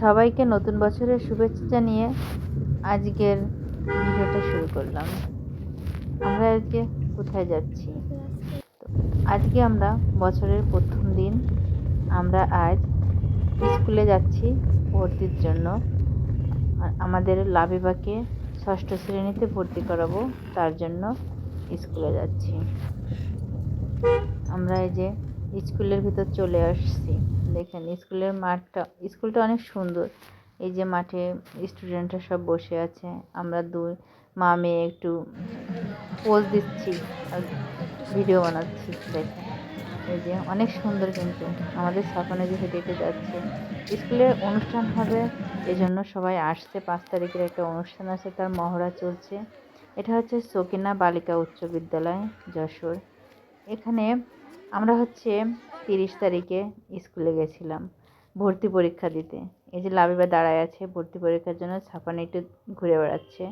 সবাইকে নতুন বছরের শুভেচ্ছা জানিয়ে আজকের ভিডিওটা শুরু করলাম। আমরা আজকে কোথায় যাচ্ছি? আজকে আমরা বছরের প্রথম দিন। আমরা আজ স্কুলে যাচ্ছি ভর্তির জন্য। আমাদের লাবিবাকে ষষ্ঠ শ্রেণীতে ভর্তি করাবো, তার জন্য স্কুলে যাচ্ছি। আমরা এই যে স্কুলের ভিতর চলে আসছি। দেখেন, স্কুলের মাঠটা, স্কুলটা অনেক সুন্দর। এই যে মাঠে স্টুডেন্টরা সব বসে আছে। আমরা দুই, মা, মেয়ে একটু পোজ দিচ্ছি আর ভিডিও বানাচ্ছি। দেখেন, এই যে অনেক সুন্দর কিন্তু আমাদের সাফনে যে হেঁটে হেঁটে যাচ্ছে। স্কুলের অনুষ্ঠান হবে এই জন্য সবাই আসছে। পাঁচ তারিখের একটা অনুষ্ঠান আছে, তার মহড়া চলছে। এটা হচ্ছে সকিনা বালিকা উচ্চ বিদ্যালয়, যশোর। এখানে আমরা হচ্ছে তিরিশ তারিখে স্কুলে গেছিলাম ভর্তি পরীক্ষা দিতে। এই যে লাবিবা দাঁড়ায় আছে, ভর্তি পরীক্ষার জন্য ছাপানে একটু ঘুরে বেড়াচ্ছে।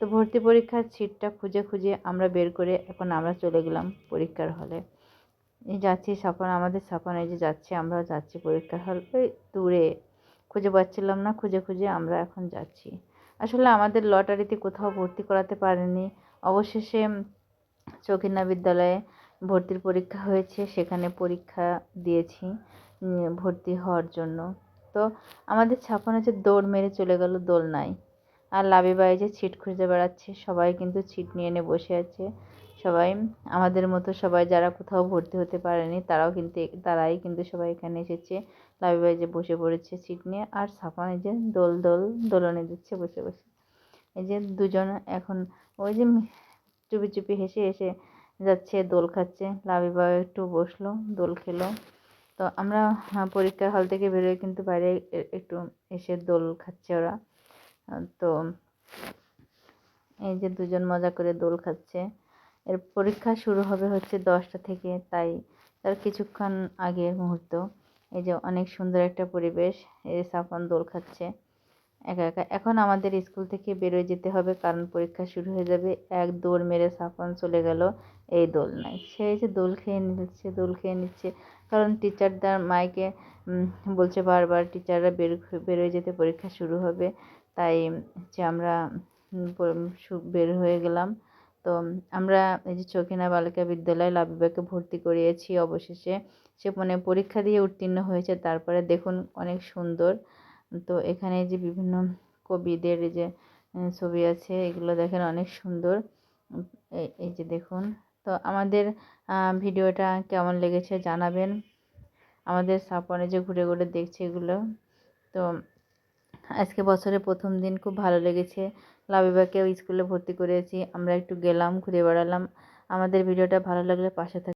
তো ভর্তি পরীক্ষার সিটটা খুঁজে খুঁজে আমরা বের করে এখন আমরা চলে গেলাম পরীক্ষার হলে। যাচ্ছি সাপান আমাদের সাপান যে যাচ্ছে আমরা যাচ্ছি পরীক্ষার হল। ওই দূরে, খুঁজে পাচ্ছিলাম না, খুঁজে খুঁজে আমরা এখন যাচ্ছি। আসলে আমাদের লটারিতে কোথাও ভর্তি করাতে পারেনি। অবশেষে চকিনা বিদ্যালয়ে ভর্তির পরীক্ষা হয়েছে, সেখানে পরীক্ষা দিয়েছি ভর্তি হওয়ার জন্য। তো আমাদের ছাপানো যে দৌড় মেরে চলে গেল দোল নাই। আর লাবিবাই যে ছিট খুঁজে বেড়াচ্ছে, সবাই কিন্তু ছিট নিয়ে এনে বসে আছে। সবাই, আমাদের মতো সবাই যারা কোথাও ভর্তি হতে পারেনি, তারাও কিন্তু তারাই কিন্তু সবাই এখানে এসেছে। লাবিবাই যে বসে পড়েছে ছিট নিয়ে, আর ছাপান এই যে দোল দোল দোলনে দিচ্ছে বসে বসে। এই যে দুজন এখন, ওই যে চুপি চুপি হেসে হেসে যাচ্ছে, দোল খাচ্ছে। লাবিবা একটু বসল, দোল খেলো। তো আমরা পরীক্ষার হল থেকে বেরোয় কিন্তু বাইরে একটু এসে দোল খাচ্ছে ওরা। তো এই যে দুজন মজা করে দোল খাচ্ছে। এর পরীক্ষা শুরু হবে হচ্ছে দশটা থেকে, তাই তার কিছুক্ষণ আগের মুহূর্ত। এই যে অনেক সুন্দর একটা পরিবেশ, এই সাফন দোল খাচ্ছে। একা একা। এখন আমাদের স্কুল থেকে বেরোয় যেতে হবে, কারণ পরীক্ষা শুরু হয়ে যাবে। এক দৌড় মেরে সাফন চলে গেল, এই দোল নাই সে যে দোল খেয়ে নিচ্ছে, দোল খেয়ে নিচ্ছে। কারণ টিচারদার মাইকে বলছে বারবার টিচাররা বের বেরোয় যেতে পরীক্ষা শুরু হবে। তাই হচ্ছে আমরা বের হয়ে গেলাম। তো আমরা এই যে চকিনা বালিকা বিদ্যালয়ে লাবিবাকে ভর্তি করিয়েছি অবশেষে। সে মানে পরীক্ষা দিয়ে উত্তীর্ণ হয়েছে, তারপরে দেখুন অনেক সুন্দর। তো এখানে যে বিভিন্ন কবিদের যে ছবি আছে, এগুলো দেখেন অনেক সুন্দর। এই যে দেখুন, তো আমাদের ভিডিওটা কেমন লেগেছে জানাবেন। আমাদের সাপনে যে ঘুরে ঘুরে দেখছে এগুলো। তো আজকে বছরের প্রথম দিন খুব ভালো লেগেছে। লাবিবাকেও স্কুলে ভর্তি করেছি, আমরা একটু গেলাম, ঘুরে বেড়ালাম। আমাদের ভিডিওটা ভালো লাগলে পাশে থাক